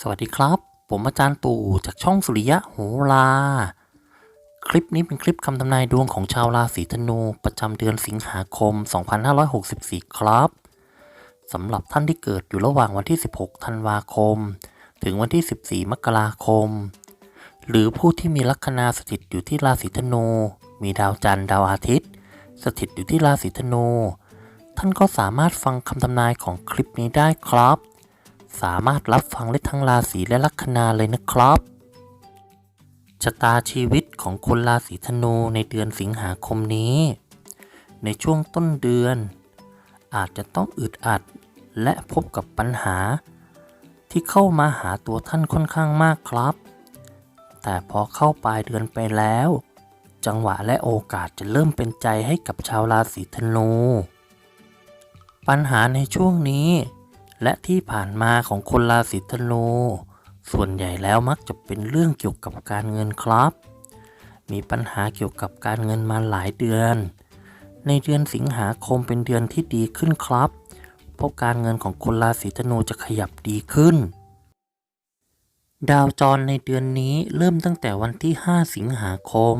สวัสดีครับ ผมอาจารย์ตู่จากช่องสุริยะโหรา คลิปนี้เป็นคลิปคำทำนายดวงของชาวราศีธนูประจำเดือนสิงหาคม 2564 ครับสำหรับท่านที่เกิดอยู่ระหว่างวันที่ 16 ธันวาคม ถึงวันที่ 14 มกราคม หรือผู้ที่มีลัคนาสถิตอยู่ที่ราศีธนู มีดาวจันทร์ดาวอาทิตย์ สถิตอยู่ที่ราศีธนู ท่านก็สามารถฟังคำทำนายของคลิปนี้ได้ครับ สามารถรับฟังได้ทั้งราศีและลัคนาเลยนะครับ ชะตาชีวิตของคนราศีธนูในเดือนสิงหาคมนี้ ในช่วงต้นเดือน อาจจะต้องอึดอัดและพบกับปัญหา ที่เข้ามาหาตัวท่านค่อนข้างมากครับ แต่พอเข้าปลายเดือนไปแล้ว จังหวะและโอกาสจะเริ่มเป็นใจให้กับชาวราศีธนู ปัญหาในช่วงนี้ และที่ผ่านมาของคนราศีธนูส่วนใหญ่แล้วมักจะเป็นเรื่องเกี่ยวกับการเงินครับ มีปัญหาเกี่ยวกับการเงินมาหลายเดือน ในเดือนสิงหาคมเป็นเดือนที่ดีขึ้นครับ เพราะการเงินของคนราศีธนูจะขยับดีขึ้น ดาวจรในเดือนนี้เริ่มตั้งแต่วันที่ 5 สิงหาคม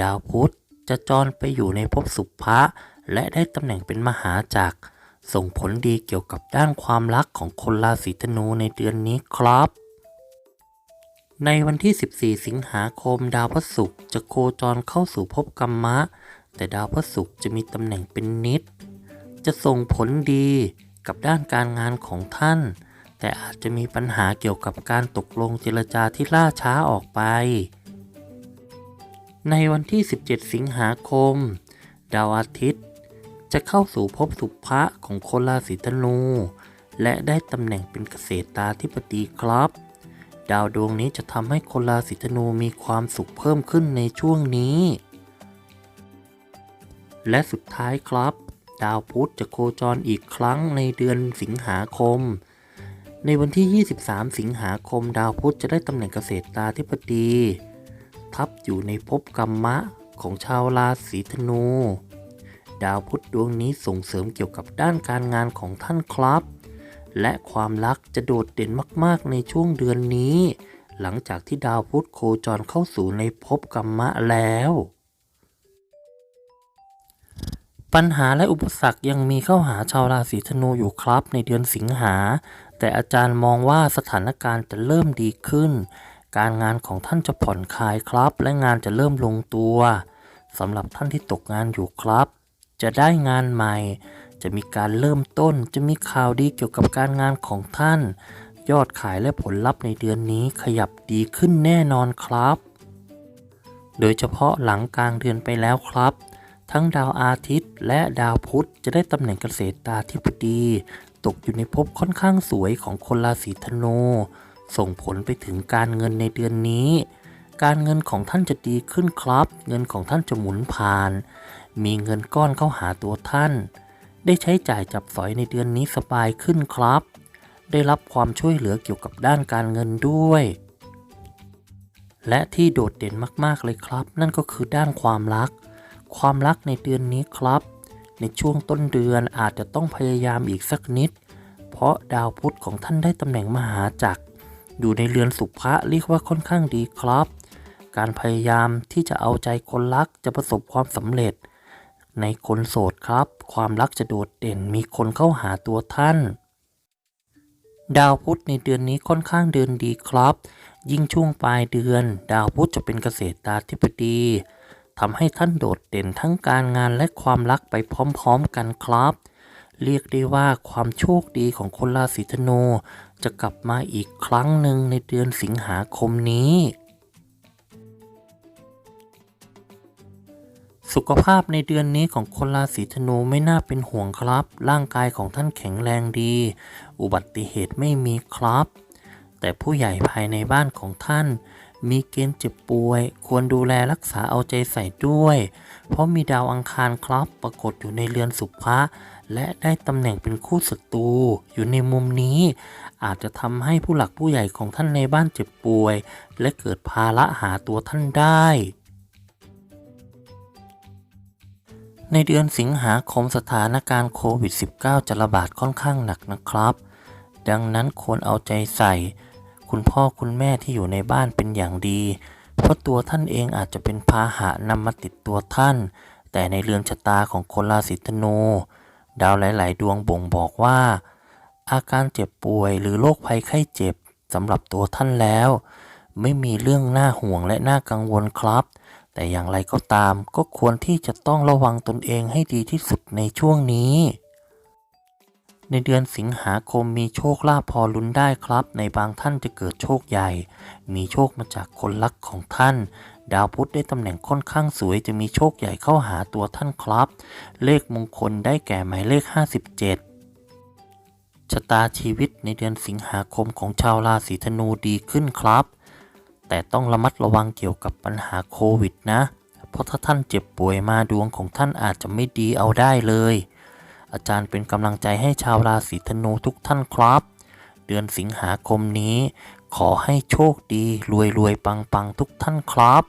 ดาวพุธจะจรไปอยู่ในภพสุภะและได้ตำแหน่งเป็นมหาจักร ส่งผลดีเกี่ยวกับด้านความรักของคนราศีธนูในเดือนนี้ครับ ในวันที่ 14 สิงหาคมดาวพฤหัสจะโคจรเข้าสู่ภพกรรมะ แต่ดาวพฤหัสจะมีตำแหน่งเป็นนิด จะส่งผลดีกับด้านการงานของท่าน แต่อาจจะมีปัญหาเกี่ยวกับการตกลงเจรจาที่ล่าช้าออกไป ในวันที่ 17 สิงหาคม ดาวอาทิตย์ จะเข้าสู่ภพสุภะของคนราศีธนู และได้ตำแหน่งเป็นเกษตราธิบดีครับ ดาวดวงนี้จะทำให้คนราศีธนูมีความสุขเพิ่มขึ้นในช่วงนี้ และสุดท้ายครับ ดาวพุธจะโคจรอีกครั้งในเดือนสิงหาคม ในวันที่ 23 สิงหาคม ดาวพุธจะได้ตำแหน่งเกษตราธิบดีทับอยู่ในภพกรรมะของชาวราศีธนู ดาวพุธดวงนี้ส่งเสริมเกี่ยวกับด้านการงานของท่านครับ และความรักจะโดดเด่นมากๆในช่วงเดือนนี้ หลังจากที่ดาวพุธโคจรเข้าสู่ในภพกรรมะแล้ว ปัญหาและอุปสรรคยังมีเข้าหาชาวราศีธนูอยู่ครับในเดือนสิงหา แต่อาจารย์มองว่าสถานการณ์จะเริ่มดีขึ้น การงานของท่านจะผ่อนคลายครับ และงานจะเริ่มลงตัวสำหรับท่านที่ตกงานอยู่ครับ จะได้งานใหม่ จะมีการเริ่มต้น จะมีข่าวดีเกี่ยวกับการงานของท่าน ยอดขายและผลลัพธ์ในเดือนนี้ขยับดีขึ้นแน่นอนครับ โดยเฉพาะหลังกลางเดือนไปแล้วครับ ทั้งดาวอาทิตย์และดาวพุธจะได้ตำแหน่งเกษตราธิบดี ตกอยู่ในภพค่อนข้างสวยของคนราศีธนู ส่งผลไปถึงการเงินในเดือนนี้ การเงินของท่านจะดีขึ้นครับ เงินของท่านจะหมุนผ่าน มีเงินก้อนเข้าหาตัวท่าน ได้ใช้จ่ายจับสอยในเดือนนี้สบายขึ้นครับ ได้รับความช่วยเหลือเกี่ยวกับด้านการเงินด้วย และที่โดดเด่นมากๆเลยครับ นั่นก็คือด้านความรัก ความรักในเดือนนี้ครับ ในช่วงต้นเดือนอาจจะต้องพยายามอีกสักนิด เพราะดาวพุธของท่านได้ตำแหน่งมหาจักรอยู่ในเรือนสุภะเรียกว่าค่อนข้างดีครับ การพยายามที่จะเอาใจคนรักจะประสบความสำเร็จ ในคนโสดครับ ความรักจะโดดเด่นมีคนเข้าหาตัวท่าน ดาวพุธในเดือนนี้ค่อนข้างเดินดีครับ ยิ่งช่วงปลายเดือน ดาวพุธจะเป็นเกษตราธิบดีทำให้ท่านโดดเด่นทั้งการงานและความรักไปพร้อมๆกันครับ เรียกได้ว่าความโชคดีของคนราศีธนูจะกลับมาอีกครั้งหนึ่งในเดือนสิงหาคมนี้ สุขภาพในเดือนนี้ของคนราศีธนูไม่น่าเป็นห่วงครับ ร่างกายของท่านแข็งแรงดี อุบัติเหตุไม่มีครับ แต่ผู้ใหญ่ภายในบ้านของท่าน มีเกณฑ์เจ็บป่วย ควรดูแลรักษาเอาใจใส่ด้วย เพราะมีดาวอังคารครับ ปรากฏอยู่ในเรือนสุภะและได้ตำแหน่งเป็นคู่ศัตรูอยู่ในมุมนี้ อาจจะทำให้ผู้หลักผู้ใหญ่ของท่านในบ้านเจ็บป่วย และเกิดภาระหาตัวท่านได้ ในเดือนสิงหาคมสถานการณ์โควิด -19 จะระบาดค่อนข้างหนักนะครับ ดังนั้นควรเอาใจใส่ คุณพ่อคุณแม่ที่อยู่ในบ้านเป็นอย่างดี เพราะตัวท่านเองอาจจะเป็นพาหะนำมาติดตัวท่าน แต่ในเรือนชะตาของคนราศีธนูดาวหลาย ๆ ดวงบ่งบอกว่า อาการเจ็บป่วยหรือโรคภัยไข้เจ็บสำหรับตัวท่านแล้ว ไม่มีเรื่องน่าห่วงและน่ากังวลครับ แต่อย่างไรก็ตามก็ควรที่จะต้องระวังตนเองให้ดีที่สุดในช่วงนี้ ในเดือนสิงหาคมมีโชคลาภพอลุ้นได้ครับ ในบางท่านจะเกิดโชคใหญ่ มีโชคมาจากคนรักของท่าน ดาวพุธได้ตำแหน่งค่อนข้างสวยจะมีโชคใหญ่เข้าหาตัวท่านครับ เลขมงคลได้แก่หมายเลข 57ชะตาชีวิตในเดือนสิงหาคมของชาวราศีธนูดีขึ้นครับ แต่ต้องระมัดระวังเกี่ยวกับปัญหาโควิดนะ เพราะถ้าท่านเจ็บป่วยมาดวงของท่านอาจจะไม่ดีเอาได้เลย อาจารย์เป็นกำลังใจให้ชาวราศีธนูทุกท่านครับ เดือนสิงหาคมนี้ ขอให้โชคดีรวยรวยปังปังๆทุกท่านครับ